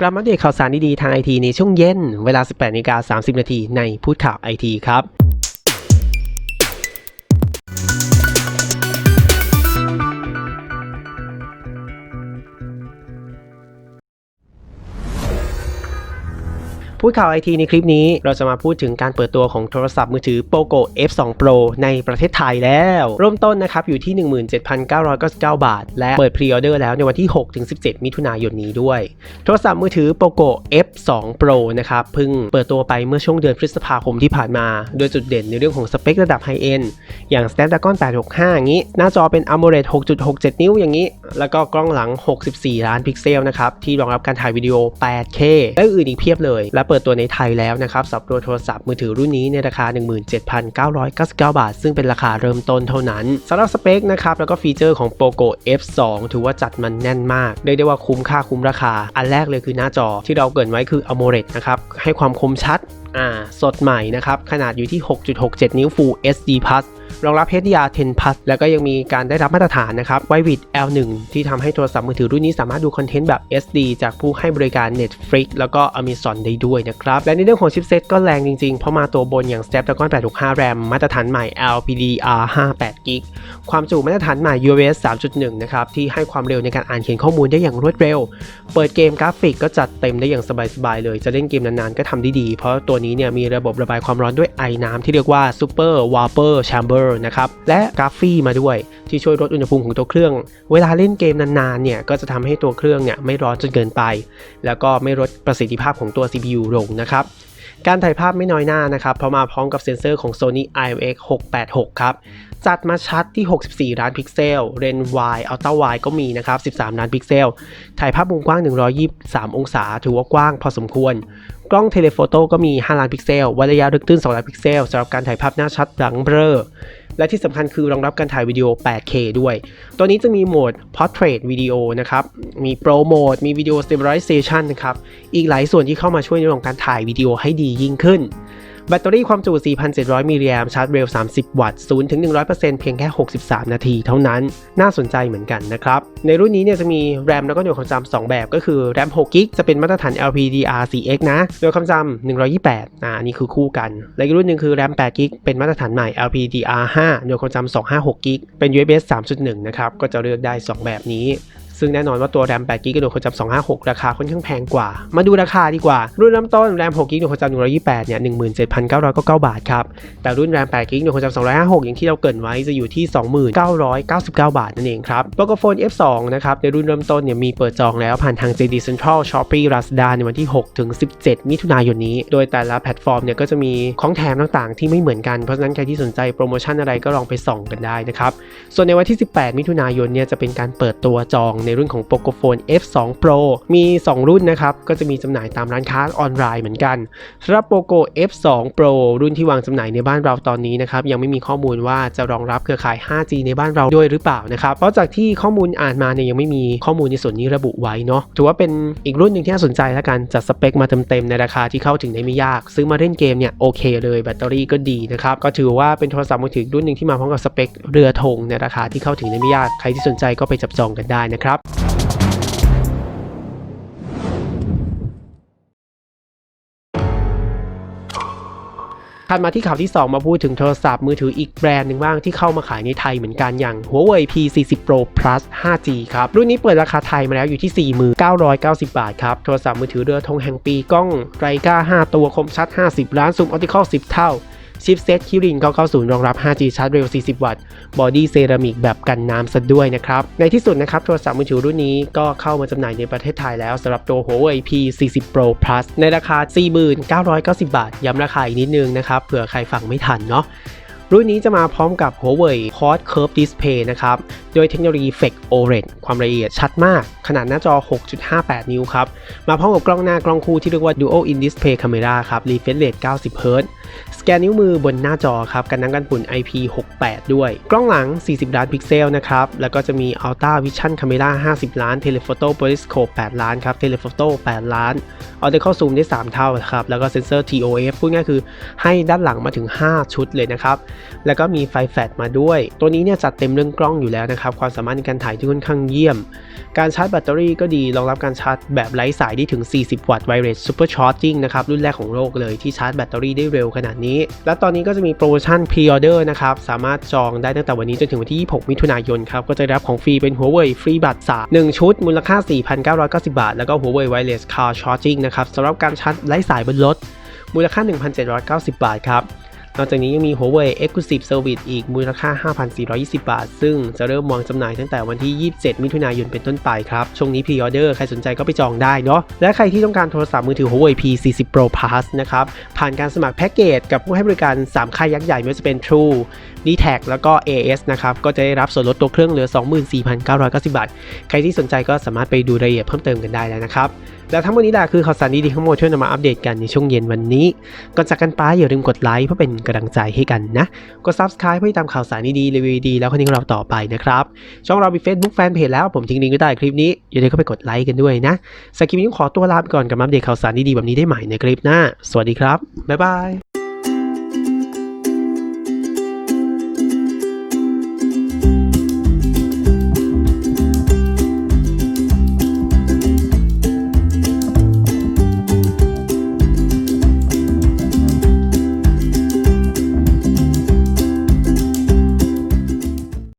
กลับมาอัปเดตข่าวสารดีๆทางไอทีในช่วงเย็น เวลา 18นาฬิกา30 นาทีในพูดข่าวไอทีครับ พูดข่าวไอทีในคลิปนี้เราจะมาพูดถึงการเปิดตัวของโทรศัพท์มือถือ POCO F2 Pro ในประเทศไทยแล้ว เริ่มต้นนะครับอยู่ที่ 17,999 บาท และเปิดพรีออเดอร์แล้วในวันที่ 6-17 มิถุนายนนี้ด้วย โทรศัพท์มือถือ POCO F2 Pro นะครับเพิ่งเปิดตัวไปเมื่อช่วงเดือนพฤษภาคมที่ผ่านมา โดยจุดเด่นในเรื่องของสเปคระดับไฮเอนด์อย่าง Snapdragon 865 อย่างนี้ หน้าจอเป็น AMOLED 6.67 นิ้วอย่างนี้แล้วก็กล้องหลัง 64 ล้านพิกเซลนะครับ ที่รองรับการถ่ายวิดีโอ 8K และอื่นอีกเพียบเลย และเปิดตัวในไทยแล้วนะครับสำหรับตัวโทรศัพท์มือถือรุ่นนี้ในราคา 17,999 บาท ซึ่งเป็นราคาเริ่มต้นเท่านั้นสำหรับสเปคนะครับแล้วก็ฟีเจอร์ของ POCO F2 ถือว่าจัดมันแน่นมากเรียกได้ว่าคุ้มค่าคุ้มราคา อันแรกเลยคือหน้าจอที่เราเกรินไว้คือ AMOLED นะครับให้ความคมชัดอ่าสดใหม่นะครับขนาดอยู่ที่ 6.67 นิ้ว Full HD Plus รองรับ HDR 10 Plus แล้วก็ยังมีการได้รับมาตรฐานนะครับ Wi-Fi L1 ที่ทำให้โทรศัพท์มือถือรุ่นนี้สามารถดูคอนเทนต์แบบ SD จากผู้ให้บริการ Netflix แล้วก็ Amazon ได้ด้วยนะครับ และในเรื่องของชิปเซ็ตก็แรงจริงๆ เพราะมาตัวบนอย่าง Snapdragon 865 RAM มาตรฐานใหม่ LPDDR5 8 g b ความจุมาตรฐานใหม่ UFS 3.1 นะครับที่ให้ความเร็วในการอ่านเขียนข้อมูลได้อย่างรวดเร็ว เปิดเกมกราฟิกก็จัดเต็มได้อย่างสบายๆเลย จะเล่นเกมนานๆก็ทำได้ดี เพราะตัวนี้เนี่ยมีระบบระบายความร้อนด้วยไอน้ำที่เรียกว่า Super Vapor Chamber นะครับ และกราฟี่มาด้วยที่ช่วยลดอุณหภูมิของตัวเครื่อง เวลาเล่นเกมนานๆเนี่ยก็จะทำให้ตัวเครื่องเนี่ยไม่ร้อนจนเกินไป แล้วก็ไม่ลดประสิทธิภาพของตัว CPU ลงนะครับการถ่ายภาพไม่น้อยหน้านะครับ เพราะมาพร้อมกับเซ็นเซอร์ของ Sony IMX 686 ครับ จัดมาชัดที่ 64 ล้านพิกเซล เรน Y Ultra Wide ก็มีนะครับ 13 ล้านพิกเซล ถ่ายภาพมุมกว้าง 123 องศา ถือว่ากว้างพอสมควร กล้องเทเลโฟโต้ก็มี 5 ล้านพิกเซล วัดระยะลึกตื้น 2 ล้านพิกเซลสำหรับการถ่ายภาพหน้าชัดหลังเบลอและที่สำคัญคือรองรับการถ่ายวิดีโอ 8K ด้วย ตัวนี้จะมีโหมด Portrait Video นะครับ มี Pro Mode มี Video Stabilization นะครับ อีกหลายส่วนที่เข้ามาช่วยในเรื่องของการถ่ายวิดีโอให้ดียิ่งขึ้น แบตเตอรี่ความจุ 4,700 มิลลิแอมชาร์จเร็ว 30 วัตต์ 0 ถึง 100%เพียงแค่ 63 นาทีเท่านั้น น่าสนใจเหมือนกันนะครับ ในรุ่นนี้เนี่ยจะมีแรมแล้วก็หน่วยความจำ2 แบบก็คือแรม 6 กิกจะเป็นมาตรฐาน LPDDR4X นะ หน่วยความจำ128 อ่านนี้คือคู่กัน และอีกรุ่นหนึ่งคือแรม 8 กิกเป็นมาตรฐานใหม่ LPDDR5 หน่วยความจำ256 กิกเป็น USB 3.1 นะครับ ก็จะเลือกได้ 2 แบบนี้ ซึ่งแน่นอนว่าตัวแรม8กิกกับหน่วยความจำ256 ราคาค่อนข้างแพงกว่า มาดูราคาดีกว่า รุ่นเริ่มต้นแรม6กิกหน่วยความจำ128 เนี่ย 17,999 บาทครับ แต่รุ่นแรม8กิกหน่วยความจำ256 อย่างที่เราเกรินไว้จะอยู่ที่ 2999 บาทนั่นเองครับโปรโกโฟน F2 นะครับในรุ่นเริ่มต้นเนี่ยมีเปิดจองแล้วผ่านทาง JD Central Shopee Lazada ในวันที่ 6 ถึง 17 มิถุนายนนี้ โดยแต่ละแพลตฟอร์มเนี่ยก็จะมีของแถมต่างๆ ที่ไม่เหมือนกัน เพราะฉะนั้นใครที่สนใจโปรโมชั่นอะไรก็ลองไปส่องกันได้นะครับ ส่วนในวันที่ 18 มิถุนายนเนี่ยจะเป็นการเปิดตัวจองในรุ่นของ Pocophone F2 Pro มี 2 รุ่นนะครับ ก็จะมีจำหน่ายตามร้านค้าออนไลน์เหมือนกันสำหรับ Poco F2 Pro รุ่นที่วางจำหน่ายในบ้านเราตอนนี้นะครับ ยังไม่มีข้อมูลว่าจะรองรับเครือข่าย 5G ในบ้านเราด้วยหรือเปล่านะครับ เพราะจากที่ข้อมูลอ่านมาเนี่ยยังไม่มีข้อมูลในส่วนนี้ระบุไว้เนาะ ถือว่าเป็นอีกรุ่นหนึ่งที่น่าสนใจแล้วกันจัดสเปคมาเต็มๆในราคาที่เข้าถึงได้ไม่ยาก ซื้อมาเล่นเกมเนี่ยโอเคเลยแบตเตอรี่ก็ดีนะครับ ก็ถือว่าเป็นโทรศัพท์มือถือรุ่นหนึ่งที่มาพร้อมกับสเปคเรือธงในราคาที่เข้าถึงได้ไม่ยาก ใครที่สนใจก็ไปจับจองกันได้นะครับ ถัดมาที่ข่าวที่ 2 มาพูดถึงโทรศัพท์มือถืออีกแบรนด์หนึ่งบ้างที่เข้ามาขายในไทยเหมือนกันอย่าง Huawei P40 Pro Plus 5G ครับ รุ่นนี้เปิดราคาไทยมาแล้วอยู่ที่ 4990 บาทครับ โทรศัพท์มือถือเรือธงแห่งปีกล้องไรกา5 ตัวคมชัด 50 ล้านซูมออปติคอล10 เท่า ชิปเซตคิริน990รองรับ 5G ชาร์จเร็ว 40 วัตต์ บอดี้เซรามิกแบบกันน้ำซะด้วยนะครับ ในที่สุดนะครับ โทรศัพท์มือถือรุ่นนี้ก็เข้ามาจำหน่ายในประเทศไทยแล้วสำหรับตัว Huawei P40 Pro Plus ในราคา 4990 บาท ย้ำราคาอีกนิดนึงนะครับ เผื่อใครฟังไม่ทันเนาะ รุ่นนี้จะมาพร้อมกับ Huawei Quad Curve Display นะครับ โดยเทคโนโลยี Flex OLED ความละเอียดชัดมาก ขนาดหน้าจอ 6.58 นิ้วครับ มาพร้อมกับกล้องหน้ากล้องคู่ที่เรียกว่า Dual In Display Camera ครับ Refresh Rate 90 Hz สแกนนิ้วมือบนหน้าจอครับ กันน้ำกันฝุ่น IP68 ด้วย กล้องหลัง 40 ล้านพิกเซลนะครับ แล้วก็จะมี Ultra Vision Camera 50 ล้าน Telephoto Periscope 8 ล้านครับ Telephoto 8 ล้าน Optical Zoom ได้ 3 เท่าครับ แล้วก็เซนเซอร์ TOF พูดง่ายคือให้ด้านหลังมาถึง 5 ชุดเลยนะครับแล้วก็มีไฟแฟลชมาด้วย ตัวนี้เนี่ยจัดเต็มเรื่องกล้องอยู่แล้วนะครับ ความสามารถในการถ่ายที่ค่อนข้างเยี่ยม การชาร์จแบตเตอรี่ก็ดี รองรับการชาร์จแบบไร้สายได้ถึง 40 วัตต์ Wireless Super Charging นะครับ รุ่นแรกของโลกเลยที่ชาร์จแบตเตอรี่ได้เร็วขนาดนี้ และตอนนี้ก็จะมีโปรโมชั่น Pre-order นะครับ สามารถจองได้ตั้งแต่วันนี้จนถึงวันที่ 26 มิถุนายนครับ ก็จะได้รับของฟรีเป็น Huawei ฟรีบัตร3 1ชุด มูลค่า 4,990 บาท แล้วก็ Huawei Wireless Car Charging นะครับสำหรับการชาร์จไร้สายบนรถมูลค่า 1,790 บาทครับ นอกจากนี้ยังมี Huawei Exclusive Service อีกมูลค่า 5,420 บาท ซึ่งจะเริ่มวางจำหน่ายตั้งแต่วันที่ 27 มิถุนายนเป็นต้นไปครับ ช่วงนี้ Pre-order ใครสนใจก็ไปจองได้เนาะ และใครที่ต้องการโทรศัพท์มือถือ Huawei P40 Pro Plus นะครับ ผ่านการสมัครแพ็กเกจกับผู้ให้บริการ 3 ค่ายยักษ์ใหญ่ไม่ว่าจะเป็น True d t a c แล้วก็ AS นะครับ ก็จะได้รับส่วนลดตัวเครื่องเหลือ 24,990 บาท ใครที่สนใจก็สามารถไปดูรายละเอียดเพิ่มเติมกันได้แล้วนะครับ และทั้งหมดนี้แหละคือข่าวสารดีๆทั้งหมดที่นำมาอัปเดตกันในช่วงเย็นวันนี้ก่อนจากกันไปอย่าลืมกดไลค์เพื่อเป็นกำลังใจให้กันนะ กด subscribe เพื่อติดตามข่าวสารดีๆรีวิวดีๆแล้วคนนี้เราต่อไปนะครับ ช่องเรามี Facebook Fanpage แล้วผมทิ้งลิงก์ไว้ใต้คลิปนี้อย่าลืมเข้าไปกดไลค์กันด้วยนะสำหรับคลิปนี้ขอตัวลาไปก่อนกับมาอัปเดตข่าวสารดีๆแบบนี้ได้ใหม่ในคลิปหน้า สวัสดีครับบ๊ายบาย